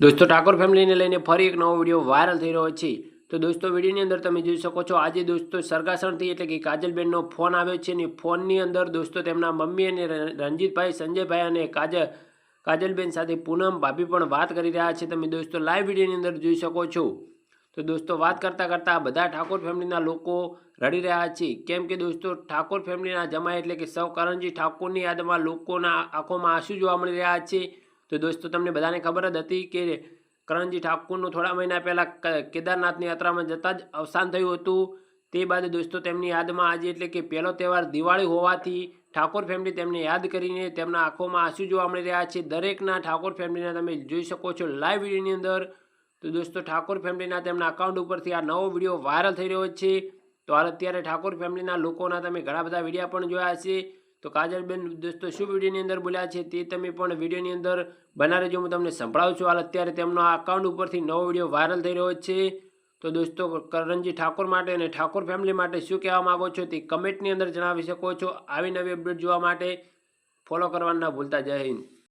દોસ્તો, ઠાકોર ફેમિલીને લઈને ફરી એક નવો વીડિયો વાયરલ થઈ રહ્યો છે. તો દોસ્તો, વિડીયોની અંદર તમે જોઈ શકો છો, આજે દોસ્તો સરગાસણથી એટલે કે કાજલબેનનો ફોન આવ્યો છે અને ફોનની અંદર દોસ્તો તેમના મમ્મી અને રણજીતભાઈ સંજયભાઈ અને કાજલ કાજલબેન સાથે પૂનમ ભાભી પણ વાત કરી રહ્યા છે. તમે દોસ્તો લાઈવ વિડીયોની અંદર જોઈ શકો છો. તો દોસ્તો, વાત કરતાં કરતાં બધા ઠાકોર ફેમિલીના લોકો રડી રહ્યા છે. કેમ કે દોસ્તો, ઠાકોર ફેમિલીના જમાઈ એટલે કે સૌ કરણજી ઠાકોરની યાદમાં લોકોના આંખોમાં આંસુ જોવા મળી રહ્યા છે. તો દોસ્તો તમને બધાને ખબર જ હતી કે કરણજી ઠાકુરનું થોડા મહિના પહેલાં કેદારનાથની યાત્રામાં જતાં જ અવસાન થયું હતું. તે બાદ દોસ્તો, તેમની યાદમાં આજે એટલે કે પહેલો તહેવાર દિવાળી હોવાથી ઠાકોર ફેમિલી તેમને યાદ કરીને તેમના આંખોમાં આંસુ જોવા મળી રહ્યા છે. દરેકના ઠાકોર ફેમિલીના તમે જોઈ શકો છો લાઈવ વિડીયોની અંદર. તો દોસ્તો, ઠાકોર ફેમિલીના તેમના અકાઉન્ટ ઉપરથી આ નવો વીડિયો વાયરલ થઈ રહ્યો છે. તો હાલ અત્યારે ઠાકોર ફેમિલીના લોકોના તમે ઘણા બધા વિડીયા પણ જોયા હશે. તો કાજલબેન દોસ્તો, શું વિડીયોની અંદર બોલ્યા છે તે તમે પણ વિડીયોની અંદર બના રહેજો હું તમને સંભળાવું છું. હાલ અત્યારે તેમનો આ અકાઉન્ટ ઉપરથી નવો વીડિયો વાયરલ થઈ રહ્યો છે. તો દોસ્તો, કરણજી ઠાકોર માટે અને ઠાકોર ફેમિલી માટે શું કહેવા માગો છો તે કમેન્ટની અંદર જણાવી શકો છો. આવી નવી અપડેટ જોવા માટે ફોલો કરવાનું ભૂલતા. જય હિન્દ.